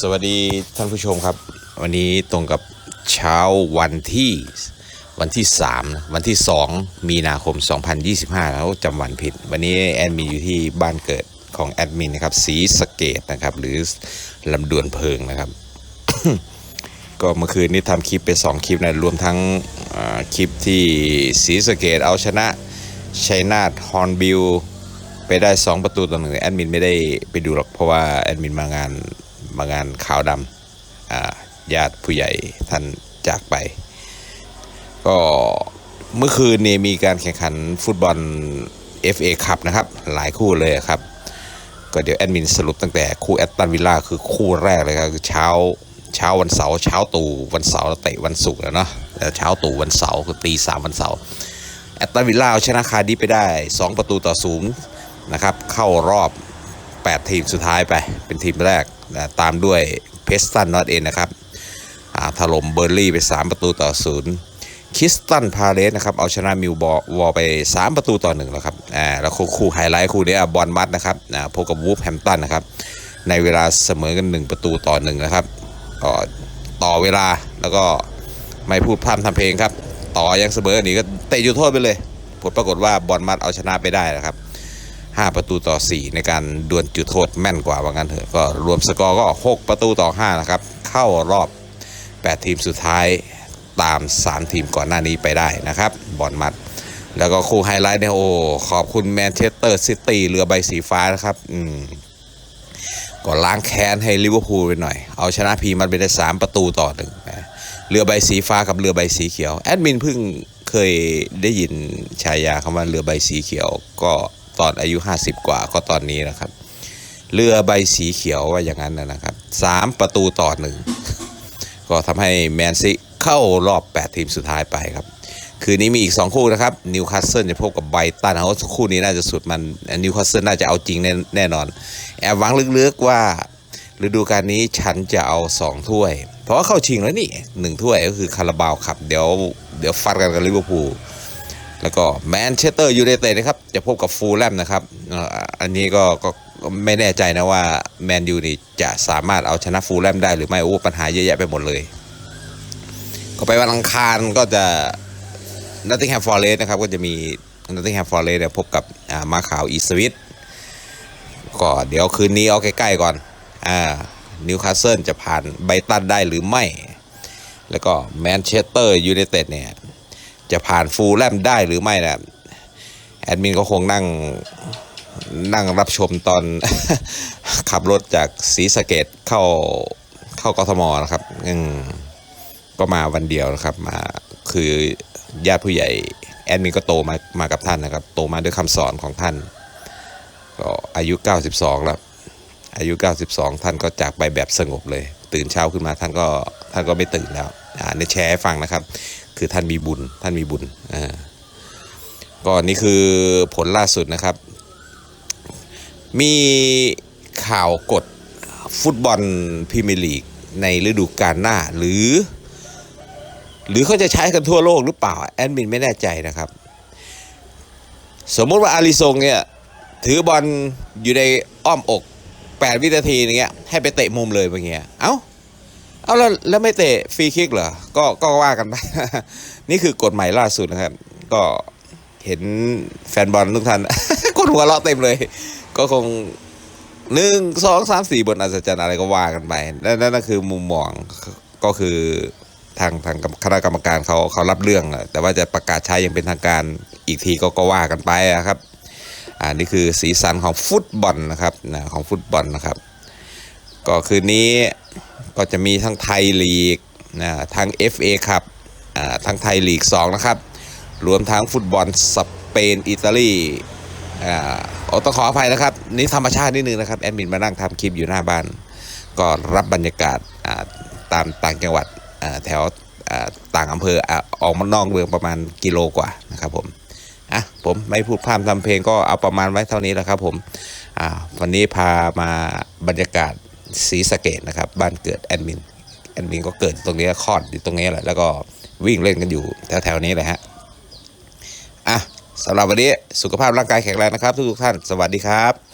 สวัสดีท่านผู้ชมครับ วันนี้ตรงกับเช้าวันที่วันที่3นะวันที่ 2 มีนาคม 2025 แล้วจำวันผิด วันนี้แอดมินอยู่ที่บ้านเกิดของแอดมินนะครับสีสเกตนะครับ หรือลำดวนเพิงนะครับ ก็เมื่อคืนนี้ทำคลิปไป 2 คลิปนะรวมทั้งคลิปที่สีสเกตเอาชนะชัยนาทฮอนบิลไปได้ 2 ประตูต่อหนึ่งแอดมินไม่ได้ไปดูหรอกเพราะว่าแอดมินมางาน มางานขาวดำญาติผู้ใหญ่ท่านจากไป ก็เมื่อคืนนี้มีการแข่งขันฟุตบอล FA คัพนะครับ หลายคู่เลยครับ ก็เดี๋ยวแอดมินสรุปตั้งแต่คู่แอตตันวิลล่าคือคู่แรกเลยครับคือเช้าเช้าวันเสาร์เช้าตู่วันเสาร์เตะวันศุกร์แล้วเนาะแล้วเช้าตู่วันเสาร์คือตีสามวันเสาร์แอตตันวิลล่าชนะคาดิไปได้ 2 ประตูต่อศูนย์นะครับ เข้ารอบ 8 ทีมสุดท้ายไปเป็นทีมแรก นะตามด้วยเพสตันนอตเอนนะครับอ่าถล่มเบอร์ลี่ไป 3 ประตูต่อศูนย์คิสตันพาเลสนะครับเอาชนะมิวบอวอไป 3 ประตูต่อหนึ่งแล้วครับอ่าแล้วคู่คู่ไฮไลท์คู่นี้อะบอลมัดนะครับอ่าพบกับวูฟแฮมตันนะครับในเวลาเสมอกัน 1 ประตูต่อหนึ่งนะครับก็ต่อเวลาแล้วก็ไม่พูดพร่ำทำเพลงครับ ต่อยังเสมอหนีก็เตะจุดโทษไปเลย ผลปรากฏว่าบอลมัดเอาชนะไปได้นะครับ 5 ประตูต่อ 4 ในการดวลจุดโทษแม่นกว่าว่างั้นเถอะก็รวมสกอร์ก็ 6 ประตูต่อ 5 นะครับ เข้ารอบ 8 ทีมสุดท้ายตาม 3 ทีมก่อนหน้านี้ไปได้นะครับบอลมัด แล้วก็คู่ไฮไลท์เนี่ยโอ้ขอบคุณแมนเชสเตอร์ซิตี้เรือใบสีฟ้านะครับ อืมก็ล้างแค้นให้ลิเวอร์พูลไปหน่อย เอาชนะพีมันไปได้ 3 ประตูต่อหนึ่งเรือใบสีฟ้ากับเรือใบสีเขียว แอดมินเพิ่งเคยได้ยินฉายาคำว่าเรือใบสีเขียวก็ ตอนอายุ 50 กว่าก็ตอนนี้นะครับ เรือใบสีเขียวว่าอย่างนั้นนะครับ 3 ประตูต่อหนึ่งก็ทำให้แมนซีเข้ารอบ 8 ทีมสุดท้ายไปครับ คืนนี้มีอีก 2 คู่นะครับนิวคาสเซิลจะพบกับไบตันเขาคู่นี้น่าจะสุดมันนิวคาสเซิลน่าจะเอาจริงแน่แนนอน แอบหวังลึกๆว่าฤดูกาลนี้ฉันจะเอา 2 ถ้วย เพราะว่าเข้าชิงแล้วนี่หนึ่งถ้วยก็คือคาราบาวครับ เดี๋ยวเดี๋ยวฟัดกันกับลิเวอร์พูล แล้วก็แมนเชสเตอร์ยูไนเต็ดนะครับ จะพบกับฟูลแลมนะครับ อันนี้ก็ก็ไม่แน่ใจนะว่าแมนยูนี่จะสามารถเอาชนะฟูลแลมได้หรือไม่ โอ้ปัญหาเยอะแยะไปหมดเลย ก็ไปวันอังคารก็จะน o ตติงแฮมฟอร์เรสนะครับ ก็จะมีน o ตติงแฮมฟอร์เรสเนี่ยพบกับมาขาวอีสวิตก็เดี๋ยวคืนนี้เอาใกล้ๆก่อนอ่านิวคาสเซิลจะผ่านไบรตันได้หรือไม่ แล้วก็แมนเชสเตอร์ยูไนเต็ดเนี่ย จะผ่านฟูลแลมได้หรือไม่นะแอดมินก็คงนั่งนั่งรับชมตอนขับรถจากศรีสะเกดเข้าเข้ากทมนะครับอืมก็มาวันเดียวนะครับมาคือญาติผู้ใหญ่ แอดมินก็โตมามากับท่านนะครับ โตมาด้วยคำสอนของท่าน ก็อายุ 92 แล้ว อายุ 92 ท่านก็จากไปแบบสงบเลย ตื่นเช้าขึ้นมาท่านก็ท่านก็ไม่ตื่นแล้วอ่าในแชร์ให้ฟังนะครับ คือท่านมีบุญท่านมีบุญอ่าก็นี่คือผลล่าสุดนะครับ มีข่าวกดฟุตบอลพรีเมียร์ลีกในฤดูกาลหน้าหรือ หรือเขาจะใช้กันทั่วโลกหรือเปล่า แอดมินไม่แน่ใจนะครับ สมมติว่าอาริซงเนี่ย ถือบอลอยู่ในอ้อมอก 8 วินาทีอย่างเงี้ยให้ไปเตะมุมเลยอย่างเงี้ยเอ้า เอาแล้วแล้วไม่เตะฟรีคิกเหรอ ก็ก็ว่ากันไป นี่คือกฎหมายล่าสุดนะครับ ก็เห็นแฟนบอลทุกท่านกดหัวเราะเต็มเลย ก็คงหนึ่งสองสามสี่บทอัศจรรย์อะไรก็ว่ากันไปนั่นนั่นคือมุมมองก็คือทางทางคณะกรรมการเขาเขารับเรื่องอะแต่ว่าจะประกาศใช้อยังเป็นทางการอีกทีก็ก็ว่ากันไปอะครับอ่านี่คือสีสันของฟุตบอลนะครับนะของฟุตบอลนะครับ ก็คืนนี้ ก็จะมีทั้งไทยลีกนะทั้ง FA ครับอ่าทั้งไทยลีก 2 นะครับ รวมทั้งฟุตบอลสเปน อิตาลีอ่าโอต้องขออภัยนะครับ นี่ธรรมชาตินิดนึงนะครับ แอดมินมานั่งทำคลิปอยู่หน้าบ้าน ก็รับบรรยากาศตามต่างจังหวัดแถวต่างอำเภอออกมานอกเมืองประมาณกิโลกว่านะครับผมอะผมไม่พูดพร่ำทำเพลงก็เอาประมาณไว้เท่านี้แหละครับผมอ่าวันนี้พามาบรรยากาศ ศรีสะเกดนะครับ บ้านเกิดแอดมิน แอดมินก็เกิดตรงนี้คลอดอยู่ตรงนี้แหละ แล้วก็วิ่งเล่นกันอยู่แถวๆนี้เลยฮะ อะสำหรับวันนี้สุขภาพร่างกายแข็งแรงนะครับ ทุกๆท่าน สวัสดีครับ